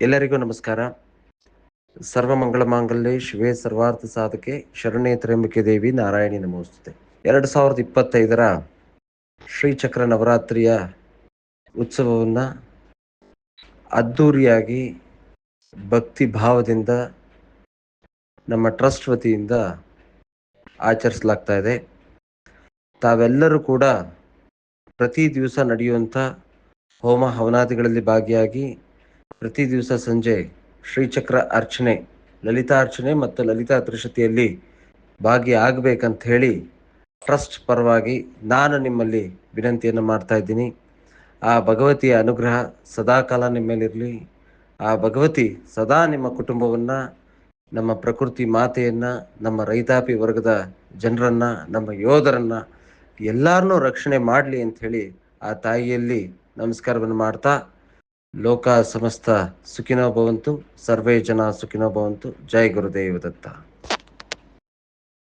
ಎಲ್ಲರಿಗೂ ನಮಸ್ಕಾರ. ಸರ್ವಮಂಗಳ ಮಾಂಗಲ್ಯ, ಶಿವೇ ಸರ್ವಾರ್ಥ ಸಾಧಕೆ, ಶರಣೇ ತ್ರಯಂಬಿಕೆ ದೇವಿ, ನಾರಾಯಣಿ ನಮೋಸ್ತುತೆ. ಎರಡು ಸಾವಿರದ ಇಪ್ಪತ್ತೈದರ ಶ್ರೀಚಕ್ರ ನವರಾತ್ರಿಯ ಉತ್ಸವವನ್ನು ಅದ್ಧೂರಿಯಾಗಿ ಭಕ್ತಿ ಭಾವದಿಂದ ನಮ್ಮ ಟ್ರಸ್ಟ್ ವತಿಯಿಂದ ಆಚರಿಸಲಾಗ್ತಾ ಇದೆ. ತಾವೆಲ್ಲರೂ ಕೂಡ ಪ್ರತಿ ದಿವಸ ನಡೆಯುವಂಥ ಹೋಮ ಹವನಾದಿಗಳಲ್ಲಿ ಭಾಗಿಯಾಗಿ ಪ್ರತಿ ದಿವಸ ಸಂಜೆ ಶ್ರೀಚಕ್ರ ಅರ್ಚನೆ, ಲಲಿತಾ ಅರ್ಚನೆ ಮತ್ತು ಲಲಿತಾ ತ್ರಿಶತಿಯಲ್ಲಿ ಭಾಗಿಯಾಗಬೇಕಂತ ಹೇಳಿ ಟ್ರಸ್ಟ್ ಪರವಾಗಿ ನಾನು ನಿಮ್ಮಲ್ಲಿ ವಿನಂತಿಯನ್ನು ಮಾಡ್ತಾ ಇದ್ದೀನಿ. ಆ ಭಗವತಿಯ ಅನುಗ್ರಹ ಸದಾಕಾಲ ನಿಮ್ಮ ಮೇಲಿರಲಿ ಆ ಭಗವತಿ ಸದಾ ನಿಮ್ಮ ಕುಟುಂಬವನ್ನು, ನಮ್ಮ ಪ್ರಕೃತಿ ಮಾತೆಯನ್ನು, ನಮ್ಮ ರೈತಾಪಿ ವರ್ಗದ ಜನರನ್ನು, ನಮ್ಮ ಯೋಧರನ್ನು ಎಲ್ಲರನ್ನೂ ರಕ್ಷಣೆ ಮಾಡಲಿ ಅಂಥೇಳಿ ಆ ತಾಯಿಯಲ್ಲಿ ನಮಸ್ಕಾರವನ್ನು ಮಾಡ್ತಾ ಲೋಕ ಸಮಸ್ತ ಸುಖಿನೋ ಭವಂತು ಸರ್ವೇ ಜನ ಸುಖಿನೋ ಭವಂತು ಜೈ ಗುರುದೇವ ದತ್ತ.